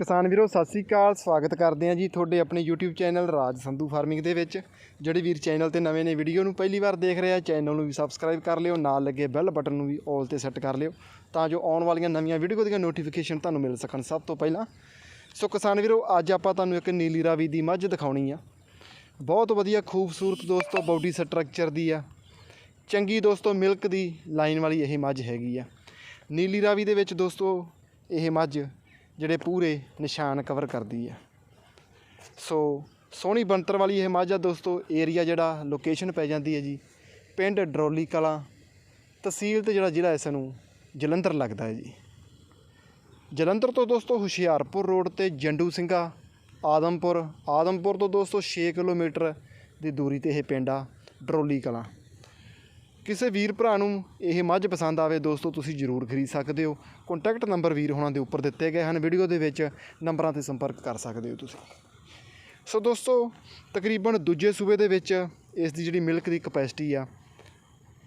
ਕਿਸਾਨ ਵੀਰੋ, ਸਤਿ ਸ੍ਰੀ ਅਕਾਲ, ਸਵਾਗਤ ਕਰਦੇ ਹਾਂ ਜੀ ਤੁਹਾਡੇ ਆਪਣੇ YouTube channel Raj Sandhu farming ਦੇ ਵਿੱਚ। ਜਿਹੜੇ ਵੀਰ ਚੈਨਲ ਤੇ ਨਵੇਂ ਨੇ, ਵੀਡੀਓ ਨੂੰ ਪਹਿਲੀ ਵਾਰ ਦੇਖ ਰਹੇ ਆ, ਚੈਨਲ ਨੂੰ ਵੀ ਸਬਸਕ੍ਰਾਈਬ ਕਰ ਲਿਓ, ਨਾਲ ਲੱਗੇ ਬੈਲ ਬਟਨ ਨੂੰ ਵੀ ਆਲ ਤੇ ਸੈੱਟ ਕਰ ਲਿਓ, ਤਾਂ ਜੋ ਆਉਣ ਵਾਲੀਆਂ ਨਵੀਆਂ ਵੀਡੀਓ ਦੀਆਂ ਨੋਟੀਫਿਕੇਸ਼ਨ ਤੁਹਾਨੂੰ ਮਿਲ ਸਕਣ ਸਭ ਤੋਂ ਪਹਿਲਾਂ। ਸੋ ਕਿਸਾਨ ਵੀਰੋ, ਅੱਜ ਆਪਾਂ ਤੁਹਾਨੂੰ ਇੱਕ ਨੀਲੀ ਰਾਵੀ ਦੀ ਮੱਝ ਦਿਖਾਉਣੀ ਆ। ਬਹੁਤ ਵਧੀਆ, ਖੂਬਸੂਰਤ ਦੋਸਤੋ ਬਾਡੀ ਸਟਰਕਚਰ ਦੀ ਆ। ਚੰਗੀ ਦੋਸਤੋ ਮਿਲਕ ਦੀ ਲਾਈਨ ਵਾਲੀ ਇਹ ਮੱਝ ਹੈਗੀ ਆ। ਨੀਲੀ ਰਾਵੀ ਦੇ ਵਿੱਚ ਦੋਸਤੋ, ਇਹ ਮੱਝ ਜਿਹੜੇ ਪੂਰੇ ਨਿਸ਼ਾਨ ਕਵਰ ਕਰਦੀ ਆ। ਸੋ ਸੋਹਣੀ ਬਣਤਰ ਵਾਲੀ ਇਹ ਮਾਝਾ ਦੋਸਤੋ ਏਰੀਆ ਜਿਹੜਾ ਲੋਕੇਸ਼ਨ ਪੈ ਜਾਂਦੀ ਹੈ ਜੀ, ਪਿੰਡ ਡਰੋਲੀ ਕਲਾਂ, ਤਹਿਸੀਲ ਤੇ ਜਿਹੜਾ ਜ਼ਿਲ੍ਹਾ ਇਸ ਨੂੰ ਜਲੰਧਰ ਲੱਗਦਾ ਹੈ ਜੀ। ਜਲੰਧਰ ਤੋਂ ਦੋਸਤੋ ਹੁਸ਼ਿਆਰਪੁਰ ਰੋਡ ਤੇ ਜੰਡੂ ਸਿੰਘਾ, ਆਦਮਪੁਰ ਆਦਮਪੁਰ ਤੋਂ ਦੋਸਤੋ 6 ਕਿਲੋਮੀਟਰ ਦੀ ਦੂਰੀ ਤੇ ਇਹ ਪਿੰਡ ਆ, ਡਰੋਲੀ ਕਲਾਂ। ਕਿਸੇ ਵੀਰ ਭਰਾ ਨੂੰ ਇਹ ਮੱਝ ਪਸੰਦ ਆਵੇ ਦੋਸਤੋ, ਤੁਸੀਂ ਜ਼ਰੂਰ ਖਰੀਦ ਸਕਦੇ ਹੋ। ਕੰਟੈਕਟ ਨੰਬਰ ਵੀਰ ਹੋਣਾ ਦੇ ਉੱਪਰ ਦਿੱਤੇ ਗਏ ਹਨ। ਵੀਡੀਓ ਦੇ ਵਿੱਚ ਨੰਬਰਾਂ ਤੇ ਸੰਪਰਕ ਕਰ ਸਕਦੇ ਹੋ ਤੁਸੀਂ। ਸੋ ਦੋਸਤੋ, ਤਕਰੀਬਨ ਦੂਜੇ ਸੂਬੇ ਦੇ ਵਿੱਚ ਇਸ ਦੀ ਜਿਹੜੀ ਮਿਲਕ ਦੀ ਕਪੈਸਿਟੀ ਆ,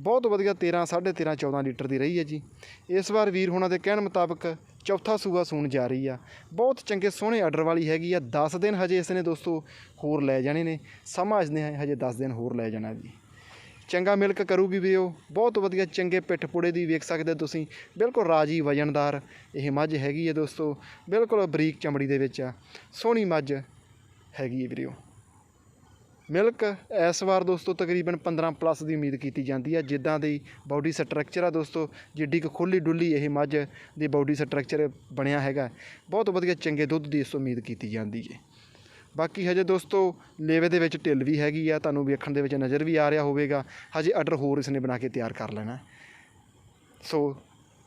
ਬਹੁਤ ਵਧੀਆ 13 13.5 14 ਲੀਟਰ ਦੀ ਰਹੀ ਹੈ ਜੀ। ਇਸ ਵਾਰ ਵੀਰ ਹੋਣਾ ਦੇ ਕਹਿਣ ਮੁਤਾਬਕ ਚੌਥਾ ਸੂਆ ਸੂਣ ਜਾ ਰਹੀ ਆ। ਬਹੁਤ ਚੰਗੇ ਸੋਹਣੇ ਆਰਡਰ ਵਾਲੀ ਹੈਗੀ ਆ। 10 ਦਿਨ ਹਜੇ ਇਸ ਨੇ ਦੋਸਤੋ ਹੋਰ ਲੈ ਜਾਣੇ ਨੇ। ਸਮਝਦੇ ਹਾਂ ਹਜੇ 10 ਦਿਨ ਹੋਰ ਲੈ ਜਾਣਾ ਜੀ। ਚੰਗਾ ਮਿਲਕ ਕਰੂਗੀ ਉਹ ਬਹੁਤ ਵਧੀਆ ਚੰਗੇ ਪਿੱਠ ਪੁੜੇ ਦੀ ਵੇਖ ਸਕਦੇ ਹੋ ਤੁਸੀਂ। ਬਿਲਕੁਲ ਰਾਜੀ ਵਜਨਦਾਰ ਇਹ ਮੱਝ ਹੈਗੀ ਹੈ ਦੋਸਤੋ। ਬਿਲਕੁਲ ਬਰੀਕ ਚਮੜੀ ਦੇ ਵਿੱਚ ਆ। ਸੋਹਣੀ ਮੱਝ ਹੈਗੀ ਹੈ ਵੀਰੋ। ਮਿਲਕ ਇਸ ਵਾਰ ਦੋਸਤੋ ਤਕਰੀਬਨ 15 ਪਲੱਸ ਦੀ ਉਮੀਦ ਕੀਤੀ ਜਾਂਦੀ ਹੈ। ਜਿੱਦਾਂ ਦੀ ਬਾਡੀ ਸਟਰਕਚਰ ਆ ਦੋਸਤੋ, ਜਿੱਡੀ ਕੁ ਖੁੱਲੀ ਡੁੱਲੀ ਇਹ ਮੱਝ ਦੀ ਬਾਡੀ ਸਟਰਕਚਰ ਬਣਿਆ ਹੈਗਾ। ਬਹੁਤ ਵਧੀਆ ਚੰਗੇ ਦੁੱਧ ਦੀ ਇਸ ਤੋਂ ਉਮੀਦ ਕੀਤੀ ਜਾਂਦੀ ਹੈ। ਬਾਕੀ ਹਜੇ ਦੋਸਤੋ ਲੇਵੇ ਦੇ ਵਿੱਚ ਢਿੱਲ ਵੀ ਹੈਗੀ ਆ, ਤੁਹਾਨੂੰ ਵੇਖਣ ਦੇ ਵਿੱਚ ਨਜ਼ਰ ਵੀ ਆ ਰਿਹਾ ਹੋਵੇਗਾ। ਹਜੇ ਆਰਡਰ ਹੋਰ ਇਸਨੇ ਬਣਾ ਕੇ ਤਿਆਰ ਕਰ ਲੈਣਾ। ਸੋ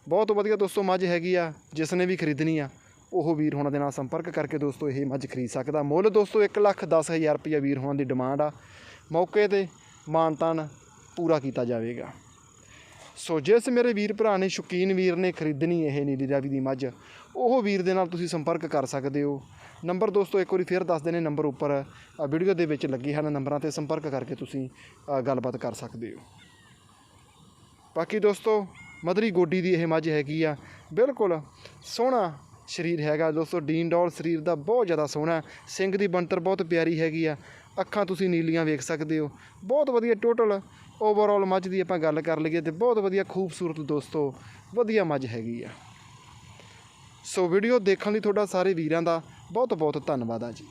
ਬਹੁਤ ਵਧੀਆ ਦੋਸਤੋ, ਮੱਝ ਹੈਗੀ ਆ ਜਿਸ ਨੇ ਵੀ ਖਰੀਦਣੀ ਆ, ਉਹ ਵੀਰ ਹੋਣਾ ਦੇ ਨਾਲ ਸੰਪਰਕ ਕਰਕੇ ਦੋਸਤੋ, ਇਹ ਮੱਝ ਖਰੀਦ ਸਕਦਾ। ਮੁੱਲ ਦੋਸਤੋ 1 ਲੱਖ ਦਸ ਹਜ਼ਾਰ ਰੁਪਈਆ ਵੀਰ ਹੋਣਾ ਦੀ ਡਿਮਾਂਡ ਆ। ਮੌਕੇ ਤੇ ਮਾਨਤਾਨ ਪੂਰਾ ਕੀਤਾ ਜਾਵੇਗਾ। ਸੋ ਜਿਸ ਮੇਰੇ ਵੀਰ ਭਰਾ ਨੇ, ਸ਼ੌਕੀਨ ਵੀਰ ਨੇ ਖਰੀਦਣੀ ਇਹ ਨੀਲੀ ਰਾਵੀ ਦੀ ਮੱਝ, ਉਹ ਵੀਰ ਦੇ ਨਾਲ ਤੁਸੀਂ ਸੰਪਰਕ ਕਰ ਸਕਦੇ ਹੋ। ਨੰਬਰ ਦੋਸਤੋ, ਇੱਕ ਵਾਰੀ ਫੇਰ ਦੱਸ ਦੇਣੇ, ਨੰਬਰ ਉੱਪਰ ਵੀਡੀਓ ਦੇ ਵਿੱਚ ਲੱਗੇ ਹਨ ਨੰਬਰਾਂ ਤੇ ਸੰਪਰਕ ਕਰਕੇ ਤੁਸੀਂ ਗੱਲਬਾਤ ਕਰ ਸਕਦੇ ਹੋ। ਬਾਕੀ ਦੋਸਤੋ ਮਦਰੀ ਗੋਡੀ ਦੀ ਇਹ ਮੱਝ ਹੈਗੀ ਆ, ਬਿਲਕੁਲ ਸੋਹਣਾ ਸਰੀਰ ਹੈਗਾ ਦੋਸਤੋ, ਡੀਨ ਡੋਲ ਸਰੀਰ ਦਾ ਬਹੁਤ ਜ਼ਿਆਦਾ ਸੋਹਣਾ ਸਿੰਘ ਦੀ ਬਣਤਰ ਬਹੁਤ ਪਿਆਰੀ ਹੈਗੀ ਆ, ਅੱਖਾਂ ਤੁਸੀਂ ਨੀਲੀਆਂ ਵੇਖ ਸਕਦੇ ਹੋ, ਬਹੁਤ ਵਧੀਆ, ਟੋਟਲ ਓਵਰਆਲ ਮੱਝ ਦੀ ਆਪਾਂ ਗੱਲ ਕਰ ਲਈਏ ਤੇ ਬਹੁਤ ਵਧੀਆ ਖੂਬਸੂਰਤ ਦੋਸਤੋ, ਵਧੀਆ ਮੱਝ ਹੈਗੀ ਆ। ਸੋ ਵੀਡੀਓ ਦੇਖਣ ਲਈ ਤੁਹਾਡਾ ਸਾਰੇ ਵੀਰਾਂ ਦਾ ਬਹੁਤ ਬਹੁਤ ਧੰਨਵਾਦ ਆ ਜੀ।